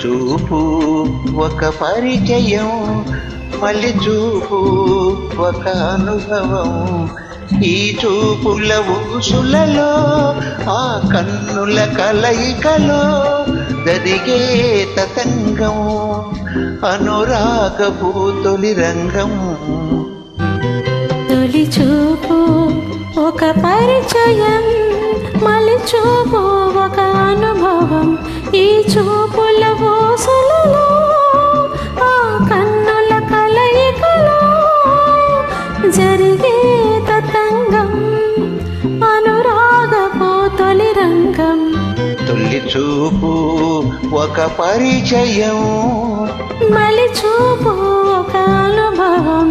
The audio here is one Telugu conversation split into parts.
చూపు ఒక పరిచయం మళ్ళీ చూపు ఒక అనుభవం. ఈ చూపుల ఊసులలో ఆ కన్నుల కలయికలో జరిగే తతంగం అనురాగపు తొలి రంగం. తొలి చూపు ఒక పరిచయం మలి చూపు ఒక అనుభవం. ఈ చూపు చూపు ఒక పరిచయం. మలి చూపు ఒక అనుభవం.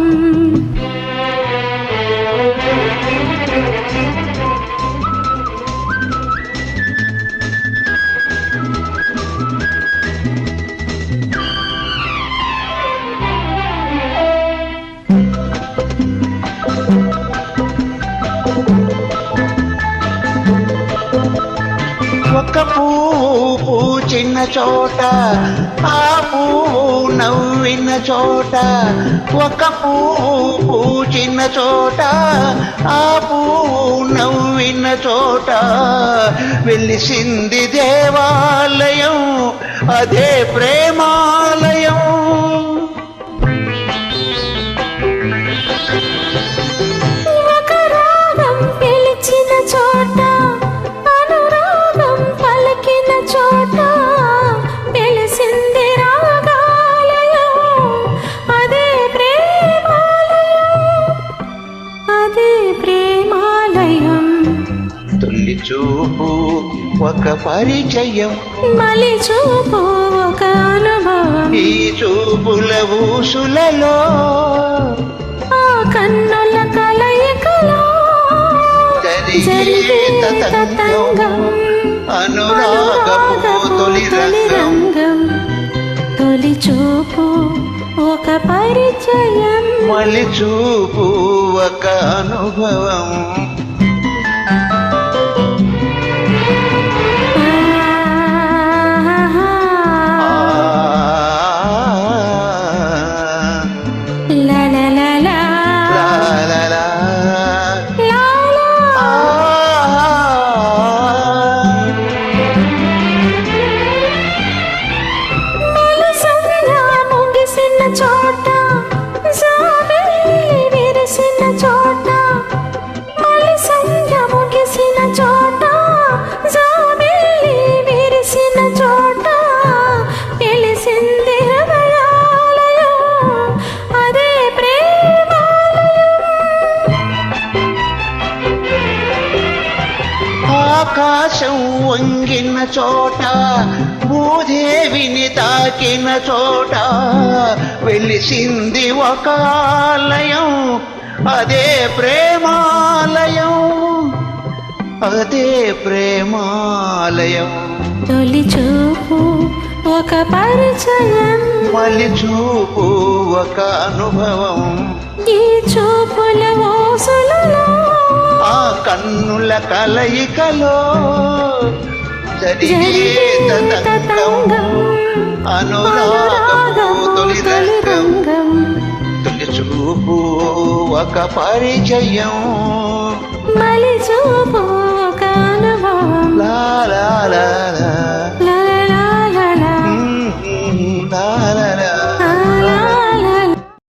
పూచిన చోట ఆ పువ్వు నవ్విన చోట ఒక పువ్వు పూచిన చోట ఆ పువ్వు నవ్విన చోట. వెలిసింది దేవాలయం అదే ప్రేమాలయం. చూపు ఒక పరిచయం. మలి చూపు ఒక అనుభవం. ఈ చూపుల ఊసులలో ఆ కన్నుల కలయికలో జరిగే తతంగం. అనురాగపు తొలి రంగం. తొలి చూపు ఒక పరిచయం. మళ్ళీ చూపు ఒక అనుభవం. ఆకాశం వంగిన చోట భూదేవిని తాకిన చోట వెలిసింది ఒక ఆలయం అదే ప్రేమాలయం అదే ప్రేమాలయం. తొలి చూపు ఒక పరిచయం. మలి చూపు ఒక అనుభవం. ఈ చూపుల ఓసులలో ఆ కన్నుల కలయికలో తొలి రంగం తొలి చూపు ఒక పరిచయం. మలి చూపు ఒక అనుభవం లా లా.